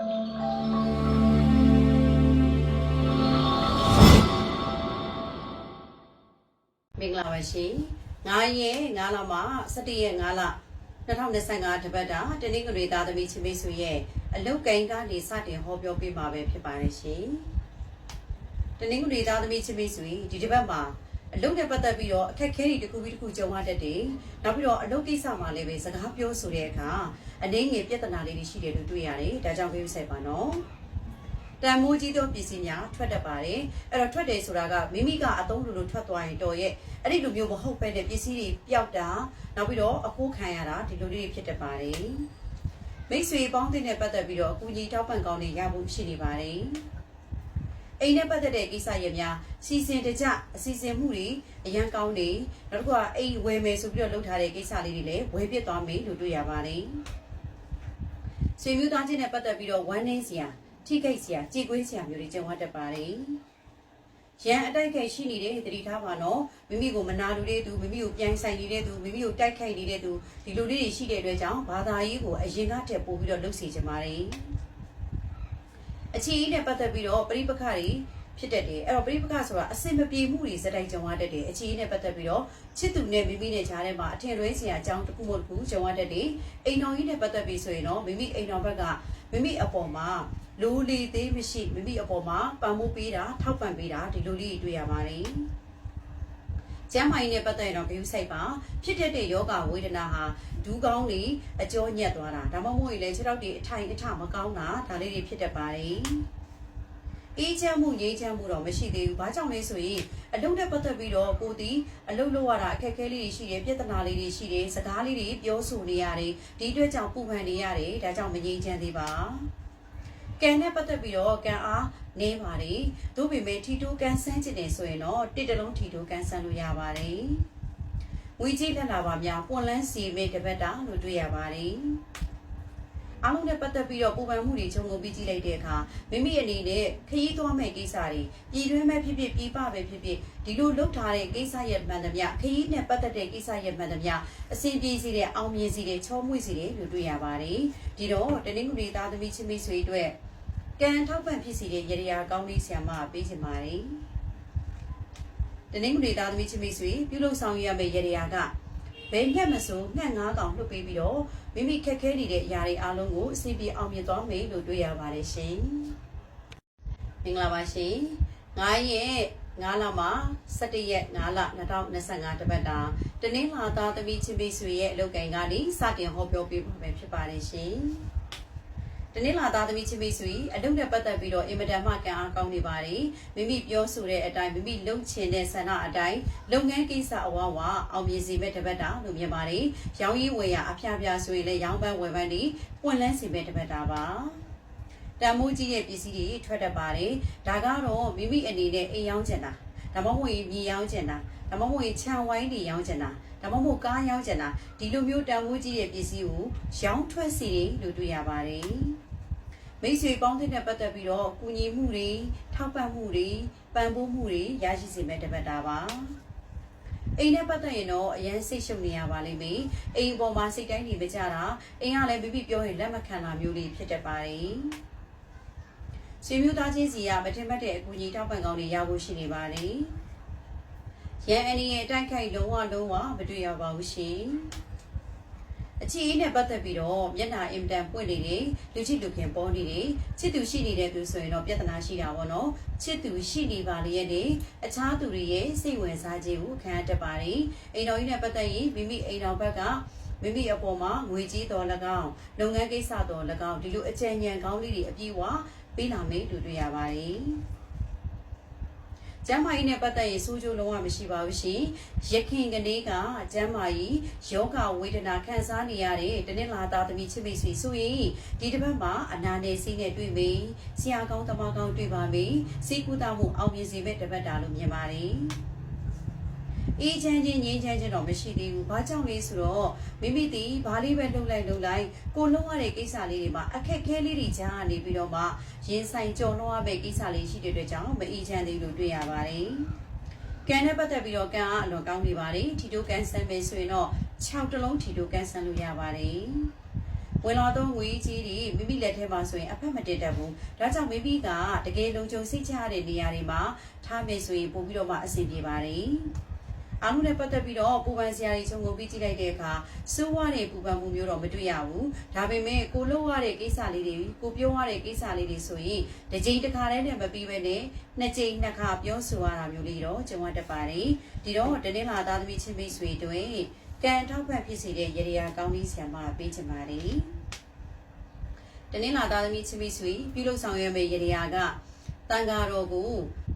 မင်္ဂလာပါရှင်9ရက်9လမှ17ရက်9လ2025တပတ်တာတနင်္ဂနွေသားသမီးချင်းမိတ်ဆွေရဲ့အလုတ်ကိန်းကနေစတင်ဟောပြောပေးမှာပဲဖြစ်ပါတယ်ရှင်တနင်္ဂနွေသားသမီးချင်းမိတ်ဆွေဒီတစ်ပတ်မှာ အလုတ်နဲ့ပတ်သက်ပြီးတော့အခက်အခဲတွေတစ်ခုပြီးတစ်ခုကြုံရတတ်တယ်နောက်ပြီးတော့အလုတ်ကိစ္စမှာလည်းပဲစကားပြောဆိုတဲ့အခါအနေငယ်ပြဿနာလေးတွေရှိတယ်လို့တွေ့ရတယ်ဒါကြောင့်ပြေးဆိုင်ပါနော်တန်မိုးကြီးသောပစ္စည်းများထွက်တတ်ပါတယ်အဲ့တော့ထွက်တယ်ဆိုတာကမိမိကအသုံးလိုလိုထွက်သွားရင်တော်ရဲ့အဲ့ဒီလိုမျိုးမဟုတ်ပဲတဲ့ပစ္စည်းတွေပျောက်တာနောက်ပြီးတော့အခိုးခံရတာဒီလိုလေးတွေဖြစ်တတ်ပါတယ်မိတ်ဆွေပေါင်းတဲ့နဲ့ပတ်သက်ပြီးတော့အကူကြီးတောက်ပံကောင်းတွေရဖို့ရှိနေပါတယ် အိမ်နဲ့ပတ်သက်တဲ့ကိစ္စရပ်များစီစဉ်တကြအစီအစဉ်မှုတွေအရန်ကောင်းတွေနောက်တစ်ခုကအိမ်ဝယ်မယ်ဆိုပြီးတော့လုပ်ထားတဲ့ကိစ္စလေးတွေလည်းဝယ်ပြစ်သွားမယ်လို့တွေ့ရပါတယ်ဆွေမျိုးသားချင်းနဲ့ပတ်သက်ပြီးတော့ဝမ်းနည်းစရာထိခိုက်စရာကြေကွေးစရာမျိုးတွေကြုံရတတ်ပါတယ်။ရန်အတိုက်ခိုက်ရှိနေတဲ့သတိထားပါနော်မိမိကိုမနာလိုတဲ့သူမိမိကိုပြန်ဆိုင်နေတဲ့သူမိမိကိုတိုက်ခိုက်နေတဲ့သူဒီလိုလေးတွေရှိတဲ့အတွက်ကြောင့်ဘာသာရေးကိုအရင်ကတည်းပို့ပြီးတော့လှုပ်စီကြပါတယ်။ အခြေအနဲ့ပတ်သက်ပြီးတော့ပြိပခါတွေဖြစ်တတ်တယ်အဲ့တော့ပြိပခဆိုတာအစင်မပြေမှုတွေစတိုက်ကြုံရတတ်တယ်အခြေအနဲ့ပတ်သက်ပြီးတော့ချစ်သူနဲ့မိမိနဲ့ကြားထဲမှာအထင်လွဲစရာအကြောင်းတစ်ခုမှတစ်ခုကြုံရတတ်တယ်အိမ်တော်ကြီးနဲ့ပတ်သက်ပြီးဆိုရင်တော့မိမိအိမ်တော်ဘက်ကမိမိအပေါ်မှာလိုလီသေးမရှိမိမိအပေါ်မှာပံမိုးပေးတာထောက်ပံ့ပေးတာဒီလိုလေးတွေ့ရပါတယ်။ ကျမ်းမာရေးနဲ့ပတ်သက်ရင်တော့ဂရုစိုက်ပါဖြစ်တတ်တဲ့ယောဂဝေဒနာဟာဒူးကောင်းတွေအကျောညက်သွားတာဒါမှမဟုတ်ရင်လည်းခြေထောက်တွေအထိုင်အထမကောင်းတာဒါလေးတွေဖြစ်တတ်ပါတယ်။အေးချမ်းမှုငြိမ်းချမ်းမှုတော့မရှိသေးဘူး။ဘာကြောင့်လဲဆိုရင်အလုပ်နဲ့ပတ်သက်ပြီးတော့ကိုတီအလုပ်လုပ်ရတာအခက်အခဲလေးတွေရှိတယ်ပြဿနာလေးတွေရှိတယ်စကားလေးတွေပြောဆိုနေရတယ်ဒီအတွက်ကြောင့်ပူပန်နေရတယ်ဒါကြောင့်မငြိမ်းချမ်းသေးပါ။ကန်နဲ့ပတ်သက်ပြီးတော့ကန်အား နေပါတယ်။သို့ပေမဲ့ထီတိုးကန်ဆန်းကျင်နေဆိုရင်တော့တစ်တလုံးထီတိုးကန်ဆန်းလို့ရပါတယ်။ဝီကြီးလက်လာပါများပွန်လန်းစီမေတပတ်တာလို့တွေ့ရပါတယ်။အားလုံးနဲ့ပတ်သက်ပြီးတော့ပူပန်မှုတွေခြုံငုံပြီးကြည့်လိုက်တဲ့အခါမိမိအနေနဲ့ခရီးသွားမဲ့ကိစ္စတွေပြည်တွင်းမဲ့ဖြစ်ဖြစ်ပြည်ပပဲဖြစ်ဖြစ်ဒီလိုလုပ်ထားတဲ့ကိစ္စရဲ့မှန်သမျှခရီးနဲ့ပတ်သက်တဲ့ကိစ္စရဲ့မှန်သမျှအစဉ်ပြေစီတဲ့အောင်မြင်စီတဲ့ချောမွေ့စီတဲ့လို့တွေ့ရပါတယ်။ဒီတော့တနင်္ဂနွေသားသမီးချင်းမိတ်ဆွေတို့ ကံထောက်ပံ့ဖြစ်စီတဲ့ရရကောင်းလေးဆရာမပေးချင်ပါတယ်။တနင်္ဂနွေသားသမီးချင်းမိတ်ဆွေပြုလုပ်ဆောင်ရမယ့်ရရကဘယ်ညက်မဆိုငှက်ငါးကောင်လွှတ်ပေးပြီးတော့မိမိခက်ခဲနေတဲ့အရာတွေအားလုံးကိုအစီအပြေအောင်မြင်သွားမယ်လို့တွေ့ရပါတယ်ရှင်။မင်္ဂလာပါရှင်။9ရက်9လမှ17ရက်9လ2025တပတ်တာတနင်္လာသားသမီးချင်းမိတ်ဆွေရဲ့အလုပ်ကိုင်ကနေစတင်ဟောပြောပေးပါမယ်ဖြစ်ပါတယ်ရှင်။ တနင်္လာသားသမီးချင်းမိတ်ဆွေအလုပ်နဲ့ပတ်သက်ပြီးတော့အင်မတန်မှကံအားကောင်းနေပါတယ်မိမိပြောဆိုတဲ့အတိုင်းမိမိလုပ်ချင်တဲ့ဆန္ဒအတိုင်းလုပ်ငန်းကိစ္စအဝဝအောင်မြင်စေမဲ့တပတ်တာလို့မြင်ပါတယ်ရောင်းရည်ဝယ်ရအဖျားဖျားဆိုရင်လည်းရောင်းပန်းဝယ်ပန်းတွေပွင့်လန်းစေမဲ့တပတ်တာပါတန်မိုးကြီးရဲ့ပစ္စည်းတွေထွက်တတ်ပါတယ်ဒါကတော့မိမိအနေနဲ့အိမ်ရောင်းချင်တာဒါမှမဟုတ်ရင်မြေရောင်းချင်တာဒါမှမဟုတ်ရင်ခြံဝိုင်းတွေရောင်းချင်တာ ဒါမှမဟုတ်ကားရောင်းချင်တာဒီလိုမျိုးတန်မိုးကြီးရဲ့ပစ္စည်းကိုရောင်းထွက်စီတယ်လို့တွေ့ရပါတယ်မိတ်ဆွေပေါင်းတဲ့နဲ့ပတ်သက်ပြီးတော့ကူညီမှုတွေထောက်ပံ့မှုတွေပံ့ပိုးမှုတွေရရှိစေမဲ့တပတ်တာပါအိမ်နဲ့ပတ်သက်ရင်တော့အရန်စိတ်ရှုပ်နေရပါလိမ့်မယ်အိမ်ပေါ်မှာစိတ်တိုင်းနေမကြတာအိမ်ကလည်းမိမိပြောရင်လက်မခံတာမျိုးလေးဖြစ်တတ်ပါတယ်ဆွေမျိုးသားချင်းစီကမထင်မှတ်တဲ့အကူအညီထောက်ပံ့ကောင်းတွေရဖို့ရှိနေပါတယ် ရန်အန်ဒီရဲ့အတိုက်ခိုက်လုံးဝလုံးဝမတွေ့ရပါဘူးရှင်အခြေအနေနဲ့ပတ်သက်ပြီးတော့မျက်နှာအင်တန်ပွင့်နေတယ်လူချစ်လူခင်ပေါ်နေတယ်ချစ်သူရှိနေတဲ့သူဆိုရင်တော့ပြဿနာရှိတာပေါ့နော်ချစ်သူရှိနေပါလေရဲ့နေအခြားသူတွေရဲ့စိတ်ဝင်စားခြင်းကိုခံရတတ်ပါတယ်အိမ်တော်ကြီးနဲ့ပတ်သက်ရင်မိမိအိမ်တော်ဘက်ကမိမိအပေါ်မှာငွေကြီးတော်၎င်းလုပ်ငန်းကိစ္စတော်၎င်းဒီလိုအကြံဉာဏ်ကောင်းလေးတွေအပြည့်အဝပေးလာမယ်လို့တွေ့ရပါတယ် ကျမ်းမာရေးနဲ့ပတ်သက်ရင်စိုးကျိုးလုံးဝမရှိပါဘူးရှင်။ရခင်ကလေးကကျမ်းမာရေးယောဂဝေဒနာခံစားနေရတဲ့တနင်္လာသားသမီးချစ်မိတ်ဆွေဆိုရင်ဒီတစ်ပတ်မှာအနာနယ်စီးနဲ့တွေ့ပြီ။ဆရာကောင်းတမကောင်းတွေ့ပါမယ်။စိတ်ကူးတာမှုအောင်မြင်စေမဲ့တစ်ပတ်တာလို့မြင်ပါတယ်။ အေးချမ်းချင်းငြိမ်းချမ်းချင်းတော့မရှိသေးဘူး။ဘာကြောင့်လဲဆိုတော့မိမိတီဘာလေးပဲလှုပ်လိုက်လှုပ်လိုက်ကိုလုံးရတဲ့ကိစ္စလေးတွေမှာအခက်ခဲလေးတွေကြားကနေပြီးတော့မှရင်ဆိုင်ကြော်လွှားမဲ့ကိစ္စလေးရှိတဲ့အတွက်ကြောင့်မအေးချမ်းသေးလို့တွေ့ရပါတယ်။ကန်နဲ့ပတ်သက်ပြီးတော့ကန်အားအလွန်ကောင်းနေပါတယ်ထီတိုကန်ဆန်ပဲဆိုရင်တော့6တလုံးထီတိုကန်ဆန်လို့ရပါတယ်ဝင်လာသောငွေကြီးတွေမိမိလက်ထဲမှာဆိုရင်အဖက်မတင်တတ်ဘူးဒါကြောင့်မိမိကတကယ်လုံခြုံစိတ်ချရတဲ့နေရာတွေမှာထားမယ်ဆိုရင်ပို့ပြီးတော့မှအဆင်ပြေပါတယ် အားလုံးနဲ့ပတ်သက်ပြီးတော့ပူပန်စရာတွေခြုံငုံပြီးကြည့်လိုက်တဲ့အခါစိုးဝါတဲ့ပူပန်မှုမျိုးတော့မတွေ့ရဘူးဒါပေမဲ့ကိုလှုပ်ရတဲ့ကိစ္စလေးတွေကိုပြောရတဲ့ကိစ္စလေးတွေဆိုရင်တစ်ကြိမ်တစ်ခါတည်းနဲ့မပြီးပဲနဲ့နှစ်ကြိမ်နှစ်ခါပြောဆိုရတာမျိုးလေးတော့ကြုံရတတ်ပါတယ်ဒီတော့တနေ့လာသားသမီးချင်းမိတ်ဆွေတွေကံထောက်ဖက်ဖြစ်စေတဲ့ရေရာကောင်းလေးဆံမပေးချင်ပါတယ်တနေ့လာသားသမီးချင်းမိတ်ဆွေပြုလုပ်ဆောင်ရွက်မယ့်ရေရာကတန်ဃာတော်ကို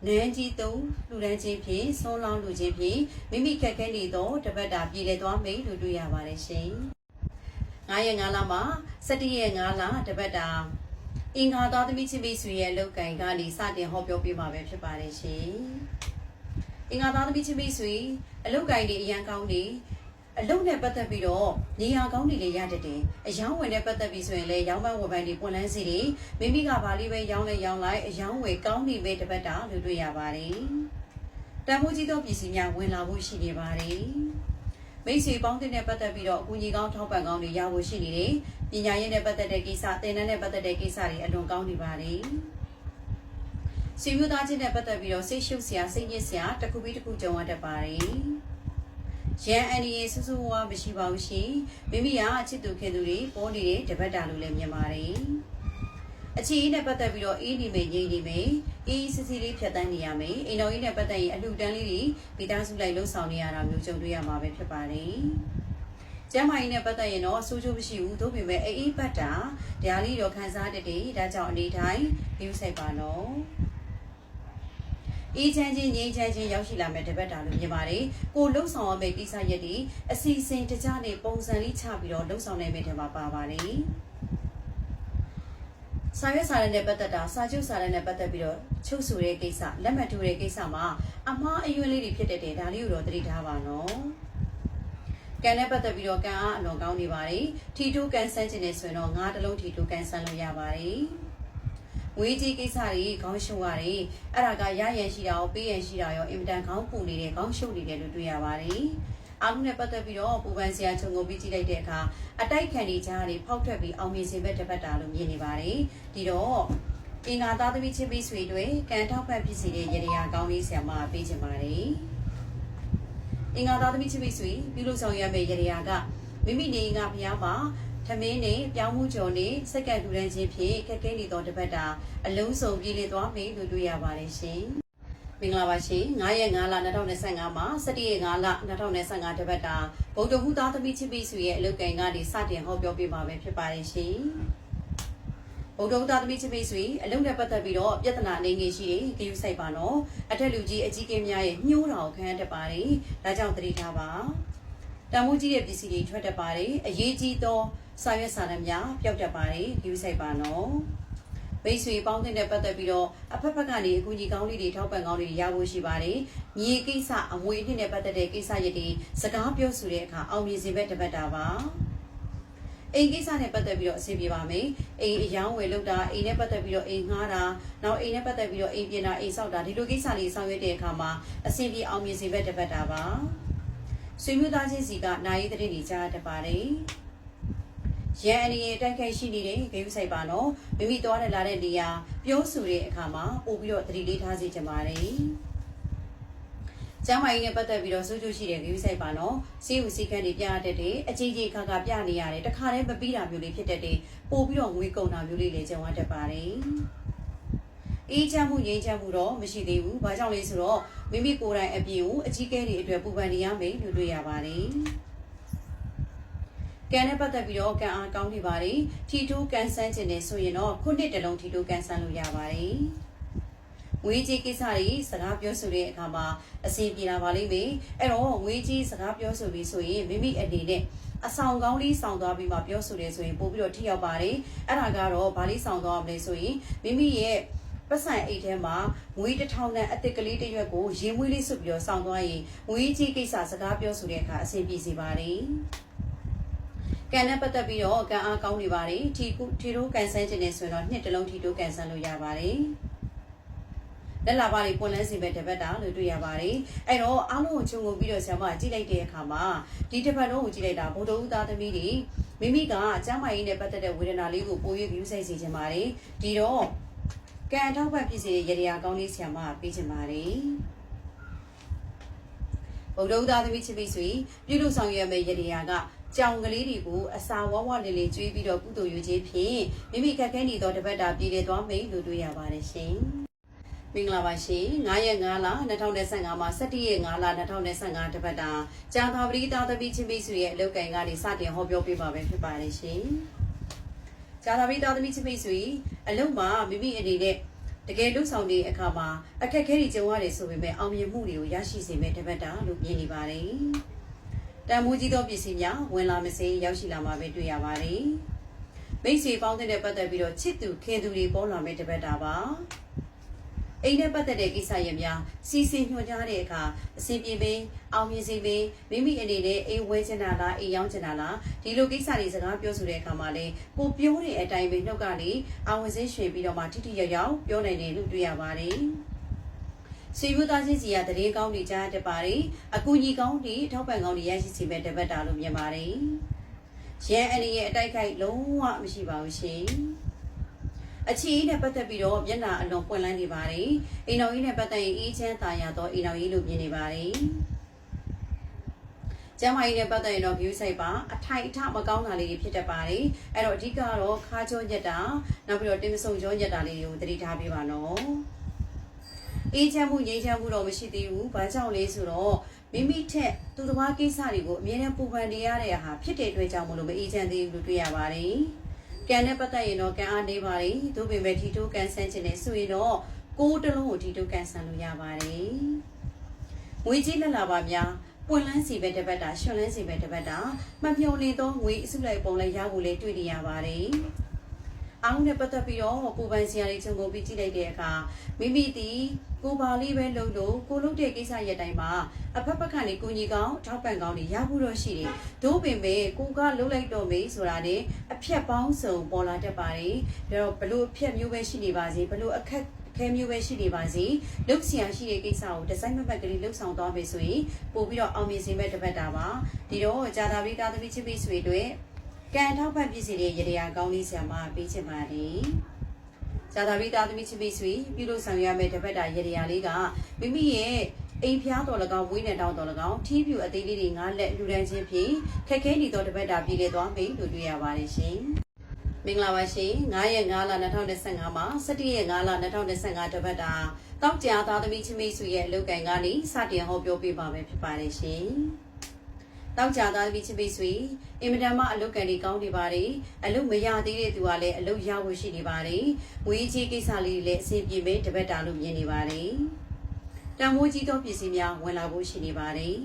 နန်းကြီးသုံးလူဒန်းချင်းဖြင့်ဆုံးလောင်းလူချင်းဖြင့်မိမိခက်ခဲနေသောတပတ်တာပြည်လဲသွားမယ်လို့တွေ့ရပါတယ်ရှင်။9ရက်9လမှာ17ရက်9လတပတ်တာအင်္ဂါသားသမီးချင်းမိတ်ဆွေရဲ့အလုပ်ကံကနေစတင်ဟောပြောပေးမှာပဲဖြစ်ပါတယ်ရှင်။အင်္ဂါသားသမီးချင်းမိတ်ဆွေအလုပ်ကံတွေအရန်ကောင်းနေ အလုပ်နဲ့ပတ်သက်ပြီးတော့နေရာကောင်းတွေလည်းရတတ်တယ်။အယောင်းဝယ်နဲ့ပတ်သက်ပြီးဆိုရင်လည်းရောင်းပန်းဝယ်ပန်းတွေပွင့်လန်းစီတွေမိမိကဘာလေးပဲရောင်းလဲရောင်းလိုက်အယောင်းဝယ်ကောင်းနေပဲတစ်ပတ်တာလို့တွေ့ရပါတယ်။တန်ဖိုးကြီးသောပစ္စည်းများဝင်လာဖို့ရှိနေပါတယ်။မိတ်ဆွေပေါင်းတဲ့ပတ်သက်ပြီးတော့အကူအညီကောင်းထောက်ပံ့ကောင်းတွေရဖို့ရှိနေတယ်။ပညာရေးနဲ့ပတ်သက်တဲ့ကိစ္စ၊သင်တန်းနဲ့ပတ်သက်တဲ့ကိစ္စတွေအလွန်ကောင်းနေပါတယ်။ဆွေမျိုးသားချင်းနဲ့ပတ်သက်ပြီးတော့စိတ်ရှုပ်စရာစိတ်ညစ်စရာတစ်ခုပြီးတစ်ခုကြုံရတတ်ပါတယ်။ ရန်အန်ဒီရေဆူဆူဝါမရှိပါဘူးရှင်မိမိကအချစ်သူခင်သူတွေပေါ်နေတဲ့တပတ်တာလို့လည်းမြင်ပါတယ်အချီအေးနဲ့ပတ်သက်ပြီးတော့အေးနေမယ်ငြိမ်နေမယ်အေးစစ်စစ်လေးဖြတ်တန်းနေရမယ်အိမ်တော်ကြီးနဲ့ပတ်သက်ရင်အလှူတန်းလေးတွေမိသားစုလိုက်လှုပ်ဆောင်နေရတာမျိုးကြုံတွေ့ရမှာပဲဖြစ်ပါတယ်ကျမ်းမာရေးနဲ့ပတ်သက်ရင်တော့အဆိုးကျိုးမရှိဘူးသို့ပေမဲ့အေးအေးပတ်တာဒါလေးတော့ခံစားတတ်တယ်ဒါကြောင့်အနေတိုင်း view ဆိုင်ပါနော် အေးချမ်းချင်းငြိမ်းချမ်းချင်းရောက်ရှိလာမဲ့တပတ်တာလို့မြင်ပါတယ်။ကိုလှုပ်ဆောင်ရမယ့်ကိစ္စရက်တွေအစီအစဉ်တကြနဲ့ပုံစံလေးချပြီးတော့လှုပ်ဆောင်နိုင်မယ့်ထဲမှာပါပါတယ်။စာရွက်စာတမ်းနဲ့ပတ်သက်တာစာချုပ်စာတမ်းနဲ့ပတ်သက်ပြီးတော့ချုပ်ဆိုတဲ့ကိစ္စလက်မှတ်ထိုးတဲ့ကိစ္စမှာအမှားအယွင်းလေးတွေဖြစ်တတ်တယ်ဒါလေးကိုတော့သတိထားပါနော်။ကန်နဲ့ပတ်သက်ပြီးတော့ကန်အားအလွန်ကောင်းနေပါတယ်။ထီတိုးကန်ဆန်းခြင်းနဲ့ဆိုရင်တော့ငါးတလုံးထီတိုးကန်ဆန်းလို့ရပါတယ်။ ဝေးကြီးကိစ္စတွေခေါင်းရှုပ်ရတယ်အဲ့ဒါကရရန်ရှိတာရောပေးရန်ရှိတာရောအင်မတန်ခေါင်းပူနေတယ်ခေါင်းရှုပ်နေတယ်လို့တွေ့ရပါတယ်အားလုံးနဲ့ပတ်သက်ပြီးတော့ပူပန်စရာခြုံငုံပြီးကြည့်လိုက်တဲ့အခါအတိုက်ခံနေကြတွေဖောက်ထွက်ပြီးအောင်မြင်စေဘက်တစ်ပတ်တာလို့မြင်နေပါတယ်ဒီတော့အင်္ဂါသားသမီးချင်းပြီးဆွေတွေကံထောက်ဖက်ဖြစ်စေတဲ့ရေရာကောင်းလေးဆရာမပေးချင်ပါတယ်အင်္ဂါသားသမီးချင်းပြီးဆွေပြုလို့ဆောင်ရမယ့်ရေရာကမိမိနေငါဖျားမှာ သမင်းနဲ့ပြောင်းမှုကြော်နဲ့စက္ကန့်လူတန်းချင်းဖြင့်ခက်ခဲနေသောတပတ်တာအလုံးစုံပြည်လည်သွားမယ်လို့တွေ့ရပါတယ်ရှင်။မင်္ဂလာပါရှင်။9ရက်5လ2025မှာ17ရက်5လ2025တပတ်တာဗုဒ္ဓဟူသားသမီးချင်းပြီးစုရဲ့အလုတ်ကင်ကနေစတင်ဟောပြောပေးမှာပဲဖြစ်ပါတယ်ရှင်။ဗုဒ္ဓဟူသားသမီးချင်းပြီးစုအလုတ်နဲ့ပတ်သက်ပြီးတော့ပြဿနာအနေငယ်ရှိတယ်ဂရုစိုက်ပါနော်။အထက်လူကြီးအကြီးကင်းများရဲ့ညှိုးတော်ခံရတတ်ပါတယ်။ဒါကြောင့်သတိထားပါ။တန်ဖိုးကြီးတဲ့ပစ္စည်းတွေထွက်တတ်ပါတယ်။အရေးကြီးသော စာရွက်စာတမ်းများပျောက်တတ်ပါတယ်ဂရုစိုက်ပါနော်မိတ်ဆွေပေါင်းတဲ့ပတ်သက်ပြီးတော့အဖက်ဖက်ကနေအကူကြီးကောင်းလေးတွေထောက်ပံ့ကောင်းလေးတွေရဖို့ရှိပါတယ်မြေကိစ္စအမွေအနှစ်နဲ့ပတ်သက်တဲ့ကိစ္စရည်တွေစကားပြောဆိုတဲ့အခါအောင်မြင်စေဘက်တပတ်တာပါအိမ်ကိစ္စနဲ့ပတ်သက်ပြီးတော့အဆင်ပြေပါမယ်အိမ်အယောင်းဝယ်လုပ်တာအိမ်နဲ့ပတ်သက်ပြီးတော့အိမ်ငှားတာနောက်အိမ်နဲ့ပတ်သက်ပြီးတော့အိမ်ပြင်တာအိမ်ဆောက်တာဒီလိုကိစ္စတွေဆောင်ရွက်တဲ့အခါမှာအဆင်ပြေအောင်မြင်စေဘက်တပတ်တာပါဆွေမျိုးသားချင်းစီကနိုင်ရေးတဲ့တွေကြားတတ်ပါတယ် ရန်အနေနဲ့တိုက်ခိုက်ရှိနေတဲ့ဂိမ်းဆိုင်ပါနော်မိမိသွားတဲ့လာတဲ့နေရာပြောဆိုတဲ့အခါမှာပို့ပြီးတော့သတိလေးထားစေချင်ပါတယ်ကျမ်းမာရေးနဲ့ပတ်သက်ပြီးတော့စိုးကျိုးရှိတဲ့ဂိမ်းဆိုင်ပါနော်စီးဦးစီးခန်းတွေပြရတတ်တယ်အကြီးကြီးခါခါပြနေရတယ်တခါတည်းမပြီးတာမျိုးလေးဖြစ်တတ်တယ်ပို့ပြီးတော့ငွေကုန်တာမျိုးလေးလည်းကြုံရတတ်ပါတယ်အေးချမ်းမှုငြိမ်းချမ်းမှုတော့မရှိသေးဘူး။ဘာကြောင့်လဲဆိုတော့မိမိကိုယ်တိုင်အပြင်ကိုအကြီးကဲတွေအတွက်ပူပန်နေရမယ်လို့တွေ့ရပါတယ်။ ကန်နဲ့ပတ်သက်ပြီးတော့ကန်အားကောင်းနေပါတယ်ထီတိုးကန်ဆန်းခြင်းနဲ့ဆိုရင်တော့ခုနှစ်တလုံးထီတိုးကန်ဆန်းလို့ရပါတယ်ငွေကြီးကိစ္စတွေစကားပြောဆိုတဲ့အခါမှာအဆင်ပြေလာပါလိမ့်မယ်အဲ့တော့ငွေကြီးစကားပြောဆိုပြီးဆိုရင်မိမိအနေနဲ့အဆောင်ကောင်းလေးဆောင်သွားပြီးမှပြောဆိုတယ်ဆိုရင်ပို့ပြီးတော့ထိရောက်ပါတယ်အဲ့ဒါကတော့ဗာလေးဆောင်သွားအောင်လဲဆိုရင်မိမိရဲ့ပတ်စံအိတ်ထဲမှာငွေတစ်ထောင်နဲ့အသစ်ကလေးတစ်ရွက်ကိုရေမွေးလေးစွပ်ပြီးတော့ဆောင်းသွားရင်ငွေကြီးကိစ္စစကားပြောဆိုတဲ့အခါအဆင်ပြေစေပါတယ် ကန်နဲ့ပတ်သက်ပြီးတော့ကန်အားကောင်းနေပါတယ်ထီကူထီတိုးကန်ဆန်းခြင်းနဲ့ဆိုရင်တော့နှစ်တလုံးထီတိုးကန်ဆန်းလို့ရပါတယ်လက်လာပါတွေပွင့်လန်းစေမဲ့တပတ်တာလို့တွေ့ရပါတယ်အဲ့တော့အားလုံးကိုခြုံငုံပြီးတော့ဆရာမကြည့်လိုက်တဲ့အခါမှာဒီတစ်ပတ်လုံးကိုကြည့်လိုက်တာဗုဒ္ဓဦးသားသမီးတွေမိမိကကျမ်းမာရေးနဲ့ပတ်သက်တဲ့ဝေဒနာလေးကိုပို၍ယူဆိုင်စေချင်ပါတယ်ဒီတော့ကံအထောက်ပံ့ဖြစ်စေတဲ့ရေရာကောင်းလေးဆရာမပေးချင်ပါတယ်ဗုဒ္ဓဦးသားသမီးချစ်ပြီးဆိုရင်ပြုလုပ်ဆောင်ရမယ့်ရေရာက ကြောင်ကလေးတွေကိုအစာဝဝလေးလေးကျွေးပြီးတော့ကုသိုလ်ယူခြင်းဖြင့်မိမိခက်ခဲနေသောတပတ်တာပြည်လေသွားမယ်လို့တွေ့ရပါတယ်ရှင်မင်္ဂလာပါရှင်9ရက်5လ2025မှာ17ရက်5လ2025တပတ်တာကြာသာပတိသားသမီးချင်းမိတ်ဆွေရဲ့အလုပ်ကိုင်ကနေစတင်ဟောပြောပေးပါမယ်ဖြစ်ပါတယ်ရှင်ကြာသာပတိသားသမီးချင်းမိတ်ဆွေအလုပ်မှာမိမိအနေနဲ့တကယ်လှုပ်ဆောင်တဲ့အခါမှာအခက်အခဲတွေကြုံရတယ်ဆိုပေမဲ့အောင်မြင်မှုတွေကိုရရှိစေမဲ့တပတ်တာလို့မြင်နေပါတယ် တန်မိုးကြီးသောပစ္စည်းများဝင်လာမစေရောက်ရှိလာမှာပဲတွေ့ရပါတယ်မိတ်ဆွေပေါင်းတဲ့ပတ်သက်ပြီးတော့ချစ်သူခင်သူတွေပေါ်လာမဲ့တပတ်တာပါအိမ်နဲ့ပတ်သက်တဲ့ကိစ္စရပ်များစီစီညွှန်ကြားတဲ့အခါအစဉ်ပြေပင်အောင်မြင်စေပင်မိမိအနေနဲ့အိမ်ဝဲချင်တာလားအိမ်ရောက်ချင်တာလားဒီလိုကိစ္စတွေစကားပြောဆိုတဲ့အခါမှာလေကိုပြောတဲ့အတိုင်းပဲနှုတ်ကနေအာဝန်စင်းရွှေပြီးတော့မှတိတိယောက်ယောက်ပြောနိုင်တယ်လို့တွေ့ရပါတယ် စီဘူးသားချင်းစီရတရေကောင်းတွေကြားတပါရီအကူကြီးကောင်းတွေထောက်ပံ့ကောင်းတွေရရှိစီမဲ့တပတ်တာလို့မြင်ပါတယ်ရဲအနေရဲ့အတိုက်ခိုက်လုံးဝမရှိပါဘူးရှင်အချီနဲ့ပတ်သက်ပြီးတော့မျက်နှာအလွန်ပွင့်လန်းနေပါတယ်အိမ်တော်ကြီးနဲ့ပတ်သက်ရင်အေးချမ်းသာရသောအိမ်တော်ကြီးလို့မြင်နေပါတယ်ကျမ်းမာရေးနဲ့ပတ်သက်ရင်တော့ view site ပါအထိုင်အထမကောင်းတာလေးတွေဖြစ်တတ်ပါတယ်အဲ့တော့အဓိကတော့ခါကြောညက်တာနောက်ပြီးတော့တင်မဆုံကြောညက်တာလေးတွေကိုသတိထားပေးပါနော် အေးချမ်းမှုငြိမ်းချမ်းမှုတော့မရှိသေးဘူးဘာကြောင့်လဲဆိုတော့မိမိထက်သူတစ်ပါးကိစ္စတွေကိုအမြဲတမ်းပူပန်နေရတဲ့ဟာဖြစ်တဲ့အတွက်ကြောင့်မလို့မအေးချမ်းသေးဘူးလို့တွေ့ရပါတယ်ကံနဲ့ပတ်သက်ရင်တော့ကံအားနေပါတယ်သို့ပေမဲ့ထီတိုးကန်ဆန်းခြင်းနဲ့ဆိုရင်တော့ကိုယ်တစ်လုံးကိုထီတိုးကန်ဆန်းလို့ရပါတယ်ငွေကြီးလက်လာပါများပွင့်လန်းစီပဲတပတ်တာရွှွန်လန်းစီပဲတပတ်တာမမျော်လေသောငွေအစုလိုက်ပုံလိုက်ရဖို့လည်းတွေ့နေရပါတယ်အားလုံးနဲ့ပတ်သက်ပြီးတော့ပူပန်စရာတွေခြုံငုံပြီးကြည့်လိုက်တဲ့အခါမိမိဒီ ကိုပါလေးပဲလုပ်လို့ကိုလုပ်တဲ့ကိစ္စရဲ့တိုင်းမှာအဖက်ဖက်ကနေကိုကြီးကောင်းထောက်ပံ့ကောင်းတွေရဖို့တော့ရှိတယ်။သို့ပင်ပဲကိုကလုပ်လိုက်တော့မေးဆိုတာနဲ့အဖြက်ပေါင်းစုံပေါ်လာတတ်ပါတယ်။ဒါတော့ဘလို့အဖြက်မျိုးပဲရှိနေပါစေဘလို့အခက်ခဲမျိုးပဲရှိနေပါစေလုတ်ဆရာရှိတဲ့ကိစ္စကိုဒီဇိုင်းမမက်ကလေးလှုပ်ဆောင်သွားမယ်ဆိုရင်ပို့ပြီးတော့အောင်မြင်စေမဲ့တစ်ပတ်တာပါဒီတော့ဂျာတာဘီသားသမီးချစ်ပြီးဆွေတွေကံထောက်ပံ့ပြည်စီတဲ့ရေရာကောင်းလေးဆရာမပေးချင်ပါတယ် ဂျာတာဘီသားသမီးချစ်ပြီးဆွေပြုလို့ဆောင်ရမယ့်တစ်ပတ်တာရေရာလေးကမိမိရဲ့အိမ်ဖျားတော်၎င်းဝိနဲ့တောင်းတော်၎င်းထီးပြူအသေးလေးတွေငါးလက်လူဒန်းချင်းဖြင့်ခက်ခဲနေသောတစ်ပတ်တာပြည်လေသွားမယ်လို့တွေ့ရပါတယ်ရှင်မင်္ဂလာပါရှင်9ရက်5လ2025မှာ17ရက်5လ2025တပတ်တာတောက်ကြားသားသမီးချင်းမိတ်ဆွေရဲ့အလုပ်ကိုင်ကနေစတင်ဟောပြောပေးပါမယ်ဖြစ်ပါတယ်ရှင် တောက်ကြသားသမီးချင်းမိတ်ဆွေအင်မတန်မှအလုပ်ကန်တွေကောင်းနေပါတယ်အလုပ်မရသေးတဲ့သူကလည်းအလုပ်ရဖို့ရှိနေပါတယ်ငွေကြီးကိစ္စလေးတွေလည်းအဆင်ပြေမယ်တပတ်တာလို့မြင်နေပါတယ်တန်ဖိုးကြီးသောပစ္စည်းများဝင်လာဖို့ရှိနေပါတယ်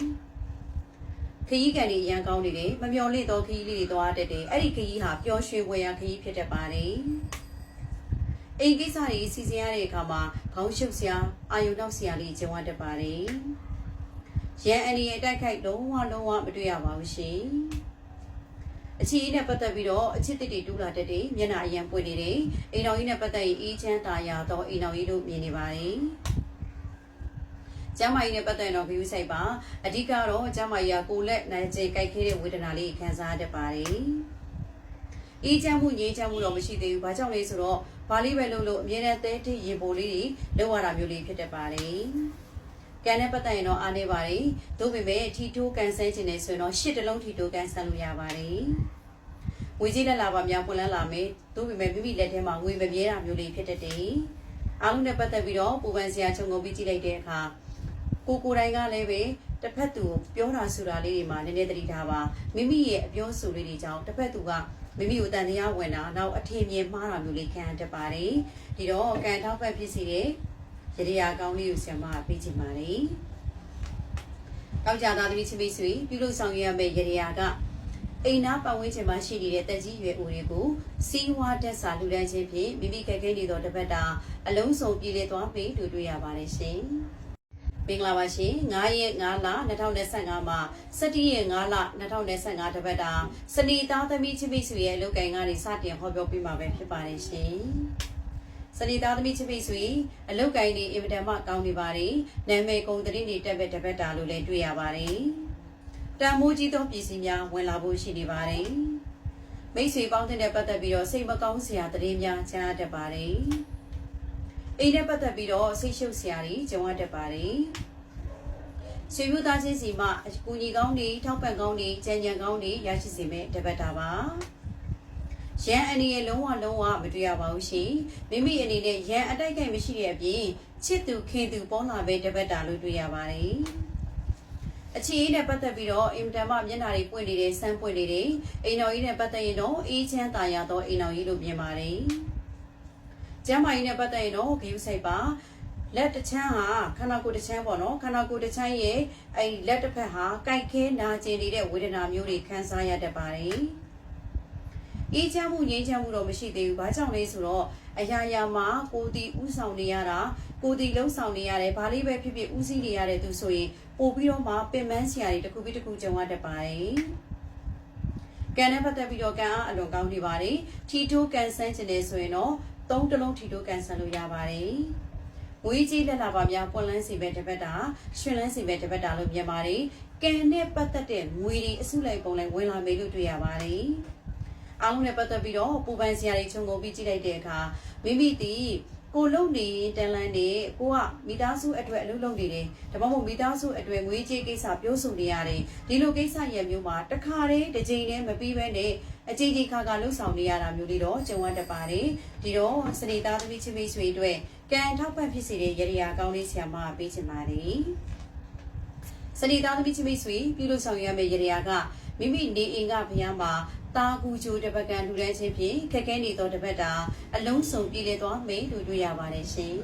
ခရီးကန်တွေအရန်ကောင်းနေတယ်မမျော်လင့်သောခရီးလေးတွေသွားတတ်တယ်အဲ့ဒီခရီးဟာပျော်ရွှင်ဝယ်ရခရီးဖြစ်တတ်ပါတယ်အိမ်ကိစ္စတွေစီစဉ်ရတဲ့အခါမှာခေါင်းရှုပ်စရာအာယုံနောက်စရာလေးကျင်ဝတ်တတ်ပါတယ် ရန်အန်ဒီရဲ့တိုက်ခိုက်လုံးဝလုံးဝမတွေ့ရပါဘူးရှင်အချီနဲ့ပတ်သက်ပြီးတော့အချစ်တစ်တွေတူးလာတတ်တယ်မျက်နှာအရန်ပွင့်နေတယ်အိမ်တော်ကြီးနဲ့ပတ်သက်ရင်အေးချမ်းသာယာသောအိမ်တော်ကြီးလို့မြင်နေပါတယ်ကျမ်းမာရေးနဲ့ပတ်သက်ရင်တော့ view site ပါအဓိကတော့ကျမ်းမာရေးကကိုလက်နိုင်ကျေကြိုက်ခဲတဲ့ဝေဒနာလေးခံစားတတ်ပါတယ်အေးချမ်းမှုငြိမ်းချမ်းမှုတော့မရှိသေးဘူး။ဘာကြောင့်လဲဆိုတော့ဘာလေးပဲလုပ်လို့အမြဲတမ်းသဲတိရေပိုလေးတွေလောက်ရတာမျိုးလေးဖြစ်တတ်ပါတယ်။ ကန်နဲ့ပတ်သက်ရင်တော့အားနေပါတယ်။သို့ပေမဲ့ထီတိုးကန်ဆန်းခြင်းနဲ့ဆိုရင်တော့ရှစ်တလုံးထီတိုးကန်ဆန်းလို့ရပါတယ်။ငွေကြီးလက်လာပါများပွင့်လန်းလာမယ်။သို့ပေမဲ့မိမိလက်ထဲမှာငွေမပြေးတာမျိုးလေးဖြစ်တတ်တယ်။အားလုံးနဲ့ပတ်သက်ပြီးတော့ပူပန်စရာခြုံငုံပြီးကြည့်လိုက်တဲ့အခါကိုကိုတိုင်းကလည်းပဲတစ်ဖက်သူပြောတာဆိုတာလေးတွေမှာနည်းနည်းသတိထားပါမိမိရဲ့အပြောဆိုလေးတွေကြောင့်တစ်ဖက်သူကမိမိကိုတန်တရားဝင်တာနောက်အထင်မြင်မှားတာမျိုးလေးခံတတ်ပါတယ်ဒီတော့ကံထောက်ဖက်ဖြစ်စီတဲ့ ရရကောင်းလေးကိုဆရာမပေးချင်ပါတယ်တောက်ကြသားသမီးချင်းမိတ်ဆွေပြုလုပ်ဆောင်ရမယ့်ရရကအိမ်နာပတ်ဝန်းကျင်မှာရှိနေတဲ့တက်ကြီးရွယ်ဦးတွေကိုစီးဝါတက်စာလူဒန်းချင်းဖြင့်မိမိခက်ခဲနေသောတပတ်တာအလုံးစုံပြည်လေသွားပြီလို့တွေ့ရပါတယ်ရှင်။မင်္ဂလာပါရှင်9ရက်5လ2025မှာ17ရက်5လ2025တပတ်တာစနေသားသမီးချင်းမိတ်ဆွေရဲ့အလုပ်ကိုင်ကနေစတင်ဟောပြောပေးမှာပဲဖြစ်ပါတယ်ရှင် စနေသားသမီးချစ်မိတ်ဆွေအလုတ်ကိုင်းနေအင်မတန်မှကောင်းနေပါတယ်နာမည်ကုန်သတင်းတွေတက်ပဲတက်ပဲတာလို့လည်းတွေ့ရပါတယ်တန်မိုးကြီးသောပြည်စည်းများဝင်လာဖို့ရှိနေပါတယ်မိတ်ဆွေပေါင်းတဲ့ပတ်သက်ပြီးတော့စိတ်မကောင်းစရာသတင်းများကြားရတတ်ပါတယ်အိမ်နဲ့ပတ်သက်ပြီးတော့စိတ်ရှုပ်စရာတွေကြုံရတတ်ပါတယ်ဆွေမျိုးသားချင်းစီမှအကူအညီကောင်းတွေထောက်ပံ့ကောင်းတွေကြံကြံကောင်းတွေရရှိစေမယ့်တပတ်တာပါ ရန်အနေနဲ့လုံးဝလုံးဝမတွေ့ရပါဘူးရှင်မိမိအနေနဲ့ရန်အတိုက်ခိုက်မရှိတဲ့အပြင်ချစ်သူခင်သူပေါ်လာပဲတပတ်တာလို့တွေ့ရပါတယ်အခြေအေးနဲ့ပတ်သက်ပြီးတော့အင်တာမမျက်နှာတွေပွင့်နေတဲ့စမ်းပွင့်နေတယ်အိမ်တော်ကြီးနဲ့ပတ်သက်ရင်တော့အေးချမ်းသာရသောအိမ်တော်ကြီးလို့မြင်ပါတယ်ကျမ်းမာရေးနဲ့ပတ်သက်ရင်တော့ဂိမ်းဆိုင်ပါလက်တစ်ချမ်းဟာခန္ဓာကိုယ်တစ်ချမ်းပေါ့နော်ခန္ဓာကိုယ်တစ်ချမ်းရဲ့အဲလက်တစ်ဖက်ဟာကြိုက်ခဲနာကျင်နေတဲ့ဝေဒနာမျိုးတွေခံစားရတတ်ပါတယ် အေးချမ်းမှုငြိမ်းချမ်းမှုတော့မရှိသေးဘူး။ဘာကြောင့်လဲဆိုတော့အရာရာမှာကိုယ်တီဥဆောင်နေရတာကိုယ်တီလုံးဆောင်နေရတယ်။ဘာလေးပဲဖြစ်ဖြစ်ဥစည်းနေရတဲ့သူဆိုရင်ပို့ပြီးတော့မှပင်ပန်းစရာတွေတစ်ခုပြီးတစ်ခုကြုံရတတ်ပါတယ်။ကန်နဲ့ပတ်သက်ပြီးတော့ကန်အားအလွန်ကောင်းနေပါတယ်။ထီတိုးကန်ဆန်းချင်တယ်ဆိုရင်တော့သုံးတလုံးထီတိုးကန်ဆန်းလို့ရပါတယ်။ငွေကြီးလက်လာပါများပွန်လန်းစီပဲတစ်ပတ်တာရွှင်လန်းစီပဲတစ်ပတ်တာလို့မြင်ပါတယ်။ကန်နဲ့ပတ်သက်တဲ့ငွေတွေအစုလိုက်ပုံလိုက်ဝင်လာမေလို့တွေ့ရပါတယ်။ အားလုံးနဲ့ပတ်သက်ပြီးတော့ပူပန်စရာတွေခြုံငုံပြီးကြည့်လိုက်တဲ့အခါမိမိတီကိုလုံနေတန်လန်းနေကိုကမိသားစုအတွက်အလုပ်လုပ်နေတယ်ဒါမှမဟုတ်မိသားစုအတွက်ငွေကြေးကိစ္စပြောဆိုနေရတယ်ဒီလိုကိစ္စရဲ့မျိုးမှာတစ်ခါတည်းတစ်ချိန်တည်းမပြီးဘဲနဲ့အကြီးကြီးခါခါလှုပ်ဆောင်နေရတာမျိုးလေးတော့ကြုံရတတ်ပါတယ်ဒီတော့စနေသားသမီးချင်းမိတ်ဆွေအတွက်ကံထောက်ပံ့ဖြစ်စေတဲ့ရရကောင်းလေးဆရာမပေးချင်ပါတယ်စနေသားသမီးချင်းမိတ်ဆွေပြုလို့ဆောင်ရွက်ရမယ့်ရရကမိမိနေအိမ်ကဘုရားမှာ တာကူဂျိုတပတ်ကန်လူတန်းချင်းဖြင့်ခက်ခဲနေသောတပတ်တာအလုံးစုံပြည်လေသွားမယ်လို့တွေ့ရပါတယ်ရှင်